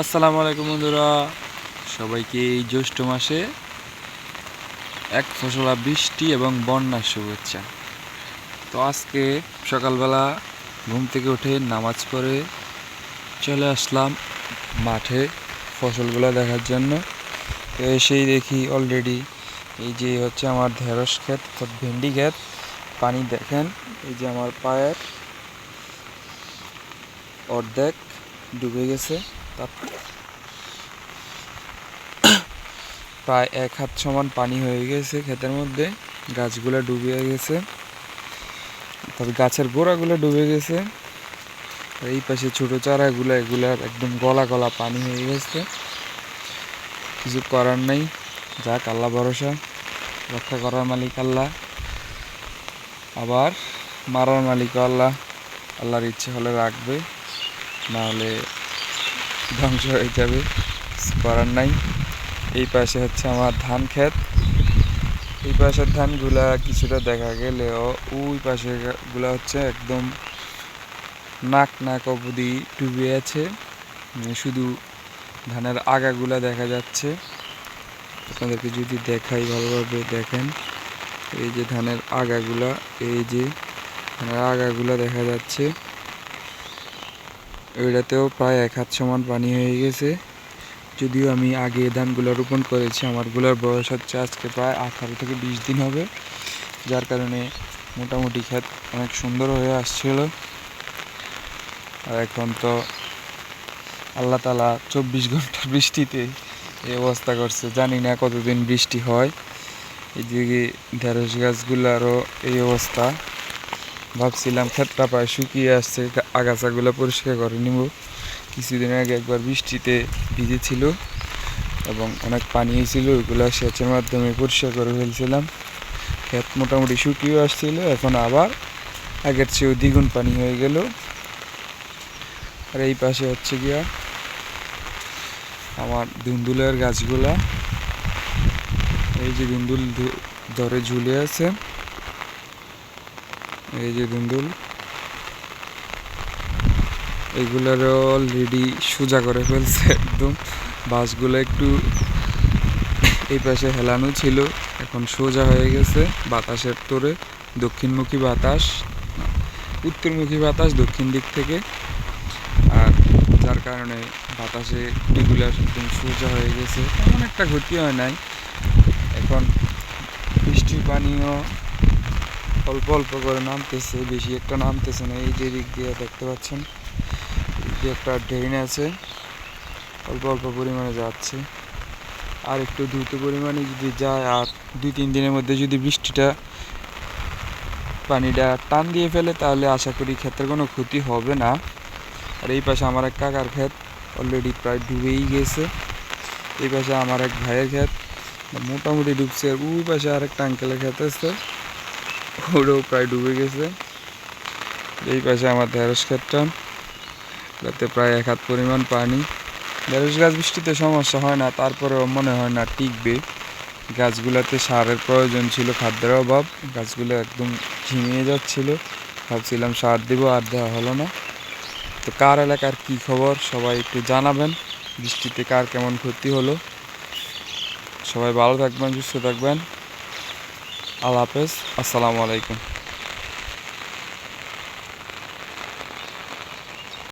আসসালামু আলাইকুম বন্ধুরা। সবাইকে এই জ্যৈষ্ঠ মাসে এক ফসলা বৃষ্টি এবং বন্যার শুভেচ্ছা। তো আজকে সকালবেলা ঘুম থেকে উঠে নামাজ পড়ে চলে আসলাম মাঠে ফসলগুলো দেখার জন্য। তো এসেই দেখি অলরেডি এই যে হচ্ছে আমার ঢেঁড়স ক্ষেত অর্থাৎ ভেন্ডি ক্ষেত। পানি দেখেন, এই যে আমার পায়ের অর্ধেক ডুবে গেছে। প্রায় এক হাত সমান পানি হয়ে গেছে ক্ষেতের মধ্যে। গাছগুলো ডুবে গেছে। তবে গাছের গোড়াগুলো ডুবে গেছে। এই পাশে ছোট চারাগুলো, এগুলার একদম গলা গলা পানি হয়ে গেছে। কিছু করার নেই। যাক, আল্লাহ ভরসা। রক্ষা করার মালিক আল্লাহ। আবার মারার মালিক আল্লাহ। আল্লাহর ইচ্ছে হলে রাখবে। না হলে ধ্বংস হয়ে যাবে করার নাই। এই পাশে হচ্ছে আমার ধান ক্ষেত। এই পাশের ধানগুলা কিছুটা দেখা গেলেও ওই পাশে গুলা হচ্ছে একদম নাক নাক অবধি ডুবে আছে। মানে শুধু ধানের আগাগুলা দেখা যাচ্ছে। আপনাদেরকে যদি দেখাই ভালোভাবে, দেখেন। এই যে ধানের আগাগুলা, এই যে ধানের আগাগুলা দেখা যাচ্ছে। ওইটাতেও প্রায় এক হাত সমান পানি হয়ে গেছে। যদিও আমি আগে ধানগুলো রোপণ করেছি আমারগুলোর বয়স হচ্ছে আজকে প্রায় আঠারো থেকে বিশ দিন হবে, যার কারণে মোটামুটি ক্ষেত অনেক সুন্দর হয়ে আসছিল। আর এখন তো আল্লাহ তালা চব্বিশ ঘণ্টা বৃষ্টিতে এই অবস্থা করছে, জানি না কতদিন বৃষ্টি হয়। এদিকে ঢেঁড়স গাছগুলারও এই অবস্থা। ভাবছিলাম ক্ষেতটা প্রায় শুকিয়ে আসছে আগাছাগুলো পরিষ্কার করে নিব। কিছুদিন আগে একবার বৃষ্টিতে ভিজেছিল এবং অনেক পানি হয়েছিল, ওইগুলো সেচের মাধ্যমে পরিষ্কার করে ফেলছিলাম। ক্ষেত মোটামুটি শুকিয়ে আসছিল, এখন আবার আগের চেয়েও দ্বিগুণ পানি হয়ে গেল। আর এই পাশে হচ্ছে গিয়া আমার ধুন্দুলের গাছগুলা। এই যে ধুন্দুল ধরে ঝুলে আছে। এই যে ধুন্দুল। এগুলারও অলরেডি সোজা করে ফেলছে একদম। বাসগুলো একটু এই পাশে হেলানো ছিল, এখন সোজা হয়ে গেছে বাতাসের তোরে। দক্ষিণমুখী বাতাস, উত্তরমুখী বাতাস দক্ষিণ দিক থেকে। আর যার কারণে বাতাসে এগুলো একদম সোজা হয়ে গেছে। তেমন একটা ক্ষতি হয় নাই। এখন বৃষ্টির পানিও অল্প অল্প করে নামতেছে, বেশি একটা নামতেছে না, এই যে দিক দিয়ে দেখতে পাচ্ছেন। এই যে একটা ড্রেন আছে, অল্প অল্প পরিমাণে যাচ্ছে। আর একটু দ্রুত পরিমাণে যদি যায়, আর দুই তিন দিনের মধ্যে যদি বৃষ্টিটা পানিটা টান দিয়ে ফেলে, তাহলে আশা করি ক্ষেতের কোনো ক্ষতি হবে না। আর এই পাশে আমার এক কাকার ক্ষেত অলরেডি প্রায় ডুবেই গেছে। এই পাশে আমার এক ভাইয়ের ক্ষেত মোটামুটি ডুবছে। ওই পাশে আরেকটা আঙ্কেলের ক্ষেত আছে ওটাও প্রায় ডুবে গেছে। এই পাশে আমার ঢেঁড়স ক্ষেতটা। যাতে প্রায় এক হাত পরিমাণ পানি। ঢেঁড়স গাছ বৃষ্টিতে সমস্যা হয় না, তারপরেও মনে হয় না টিকবে। গাছগুলোতে সারের প্রয়োজন ছিল, খাদ্যের অভাব। গাছগুলো একদম ঝিমিয়ে যাচ্ছিল। ভাবছিলাম সার দিব, আর দেওয়া হলো না। তো কার এলাকার কি খবর, সবাই একটু জানাবেন। বৃষ্টিতে কার কেমন ক্ষতি হলো? সবাই ভালো থাকবেন, সুস্থ থাকবেন। আল্লাহ হাফেজ, আসসালামু আলাইকুম।